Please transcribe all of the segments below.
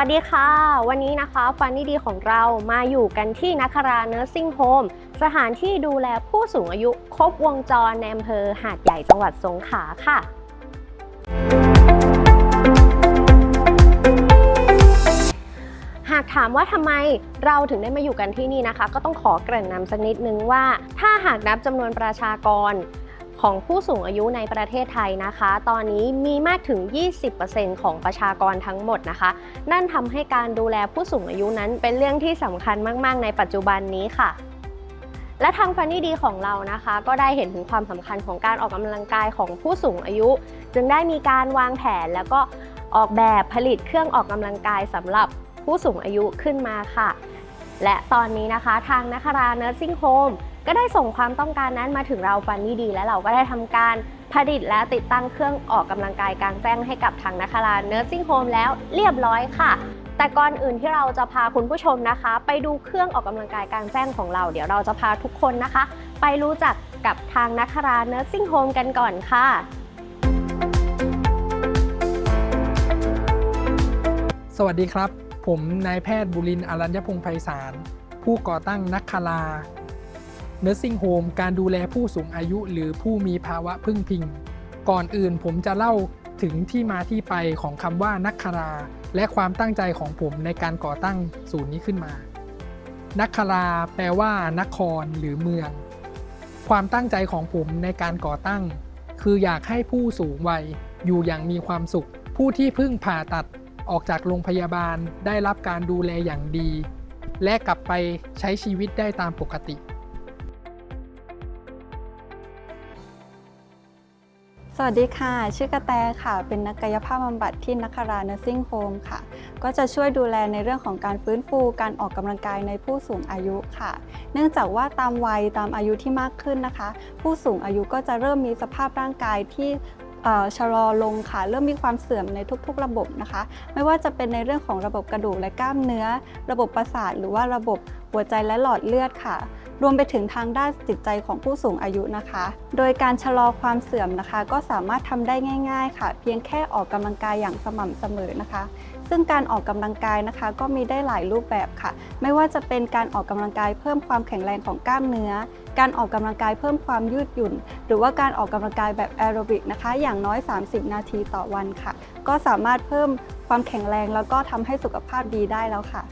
วัสดีค่ะ วันนี้นะคะฟันนี่ดีของเรามาอยู่กันที่นัคราเนอร์ซิ่งโฮมสถานที่ดูแลผู้สูงอายุครบวงจรในอำเภอหาดใหญ่จังหวัดสงขลาค่ะหากถามว่าทำไมเราถึงได้มาอยู่กันที่นี่นะคะ ก็ต้องขอเกริ่นนำสักนิดนึงว่า ถ้าหากนับจำนวนประชากร ของผู้สูงอายุในประเทศไทยนะคะ ตอนนี้มีมากถึง 20%ของประชากรทั้งหมดนะคะ นั่นทำให้การดูแลผู้สูงอายุนั้นเป็นเรื่องที่สำคัญมาก ๆ ในปัจจุบันนี้ค่ะและทางฟันนี่ดีของเรานะคะ ก็ได้เห็นถึงความสำคัญของการออกกำลังกายของผู้สูงอายุ จึงได้มีการวางแผนแล้วก็ออกแบบผลิตเครื่องออกกำลังกายสำหรับผู้สูงอายุขึ้นมาค่ะ และตอนนี้นะคะทางนัคราเนอร์ซิ่งโฮม ก็ได้ส่งความต้องการนั้นมาถึงเราฟันนี่ดี และเราก็ได้ทำการผลิตและติดตั้งเครื่องออกกำลังกายกลางแจ้งให้กับทางนักคราเนอร์ซิ่งโฮมแล้วเรียบร้อยค่ะ แต่ก่อนอื่นที่เราจะพาคุณผู้ชมนะคะ ไปดูเครื่องออกกำลังกายกลางแจ้งของเรา เดี๋ยวเราจะพาทุกคนนะคะ ไปรู้จักกับทางนักคราเนอร์ซิ่งโฮมกันก่อนค่ะสวัสดีครับ ผมนายแพทย์บุรินอรัญญพงศ์ไพศาล ผู้ก่อตั้งนักคารา เนอร์ซิ่งโฮมการดูแลผู้สูงอายุหรือผู้มีภาวะพึ่งพิง ก่อนอื่นผมจะเล่าถึงที่มาที่ไปของคำว่านักคารา และความตั้งใจของผมในการก่อตั้งศูนย์นี้ขึ้นมา นักคาราแปลว่า นครหรือเมือง ความตั้งใจของผมในการก่อตั้ง คืออยากให้ผู้สูงวัยอยู่อย่างมีความสุข ผู้ที่เพิ่งผ่าตัดออกจากโรงพยาบาลได้รับการดูแลอย่างดี และกลับไปใช้ชีวิตได้ตามปกติ สวัสดีค่ะ ชื่อกระแตค่ะ เป็นนักกายภาพบำบัดที่นักคาราเนอร์ซิ่งโฮมค่ะ ก็จะช่วยดูแลในเรื่องของการฟื้นฟู การออกกำลังกายในผู้สูงอายุค่ะ เนื่องจากว่าตามวัยตามอายุที่มากขึ้นนะคะ ผู้สูงอายุก็จะเริ่มมีสภาพร่างกายที่ชะลอลงค่ะ เริ่มมีความเสื่อมในทุกๆ ระบบนะคะ ไม่ว่าจะเป็นในเรื่องของระบบกระดูกและกล้ามเนื้อ ระบบประสาทหรือว่าระบบหัวใจและหลอดเลือดค่ะ รวมไปถึงทางด้านจิตใจของผู้สูงอายุนะคะ โดยการชะลอความเสื่อมนะคะ ก็สามารถทำได้ง่าย ๆ ค่ะ เพียงแค่ออกกำลังกายอย่างสม่ำเสมอนะคะ ซึ่งการออกกำลังกายนะคะ ก็มีได้หลายรูปแบบค่ะ ไม่ว่าจะเป็นการออกกำลังกายเพิ่มความแข็งแรงของกล้ามเนื้อ การออกกำลังกายเพิ่มความยืดหยุ่น หรือว่าการออกกำลังกายแบบแอโรบิกนะคะ อย่างน้อย 30 นาทีต่อวันค่ะ ก็สามารถเพิ่มความแข็งแรงแล้วก็ทำให้สุขภาพดีได้แล้วค่ะ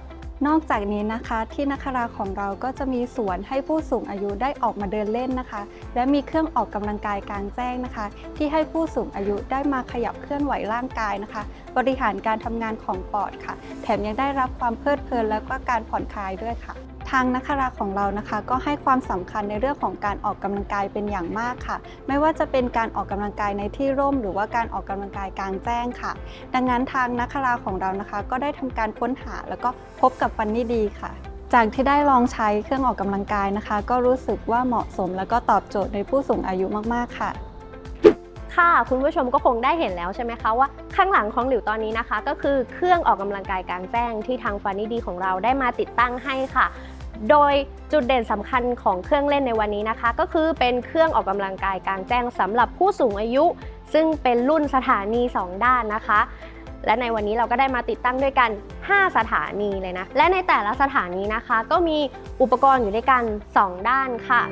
นอกจากนี้นะคะที่นักคราของเราก็จะมีสวนให้ผู้สูงอายุได้ออกมาเดินเล่นนะคะ และมีเครื่องออกกำลังกายกลางแจ้งนะคะ ที่ให้ผู้สูงอายุได้มาขยับเคลื่อนไหวร่างกายนะคะ บริหารการทำงานของปอดค่ะ แถมยังได้รับความเพลิดเพลินและก็การผ่อนคลายด้วยค่ะ ทางนักคราของเรานะคะ ก็ให้ความสำคัญในเรื่องของการออกกำลังกายเป็นอย่างมากค่ะ ไม่ว่าจะเป็นการออกกำลังกายในที่ร่ม หรือว่าการออกกำลังกายกลางแจ้งค่ะ ดังนั้นทางนักคราของเรานะคะ ก็ได้ทำการค้นหาแล้วก็พบกับฟันนี่ดีค่ะจากที่ได้ลองใช้เครื่องออกกำลังกายนะคะ ก็รู้สึกว่าเหมาะสมแล้วก็ตอบโจทย์ในผู้สูงอายุมากๆค่ะ ค่ะ คุณผู้ชมก็คงได้เห็นแล้วใช่ไหมคะว่าข้างหลังของหลิวตอนนี้นะคะ ก็คือเครื่องออกกำลังกายกลางแจ้งที่ทางฟันนี่ดีของเราได้มาติดตั้งให้ค่ะ โดยจุดเด่นสำคัญของเครื่องเล่นในวันนี้นะคะ ก็คือเป็นเครื่องออกกำลังกายกลางแจ้งสำหรับผู้สูงอายุ ซึ่งเป็นรุ่นสถานี 2 ด้านนะคะ และในวันนี้เราก็ได้มาติดตั้งด้วยกัน 5 สถานีเลยนะ และในแต่ละสถานีนะคะ ก็มีอุปกรณ์อยู่ด้วยกัน 2 ด้านค่ะ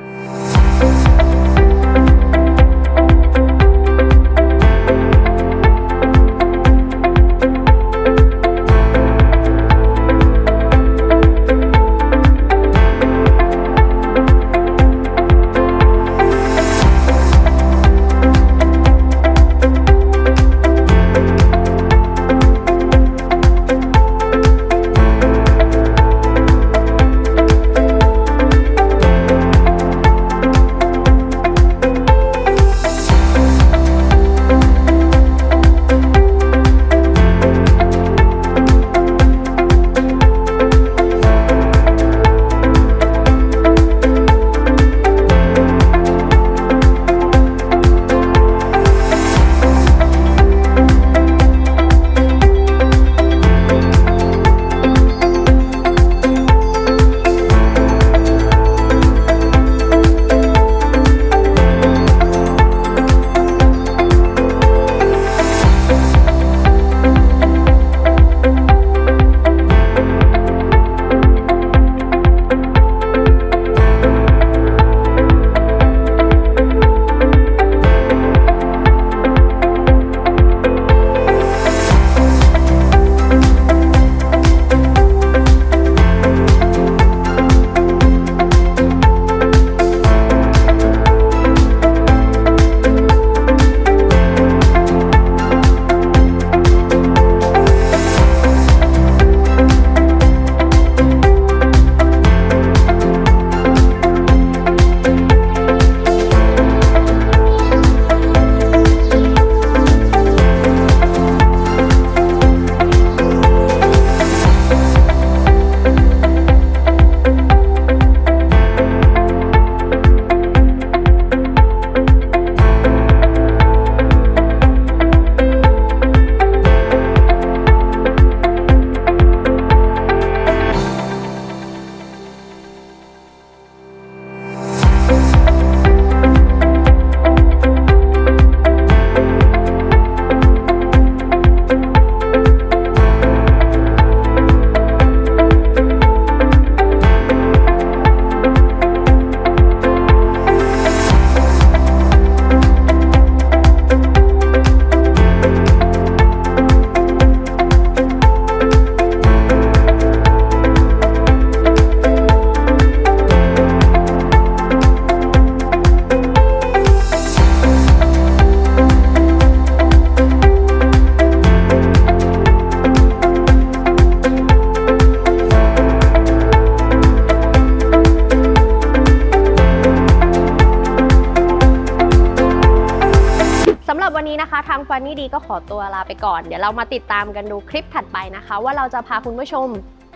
สำหรับวันนี้นะคะทางฟันนี่ดีก็ขอตัวลาไปก่อน เดี๋ยวเรามาติดตามกันดูคลิปถัดไปนะคะ ว่าเราจะพาคุณผู้ชม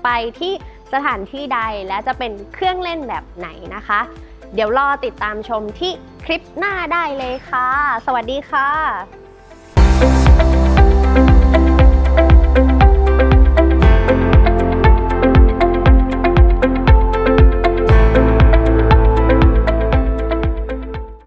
ไปที่สถานที่ใดและจะเป็นเครื่องเล่นแบบไหนนะคะ เดี๋ยวรอติดตามชมที่คลิปหน้าได้เลยค่ะ สวัสดีค่ะ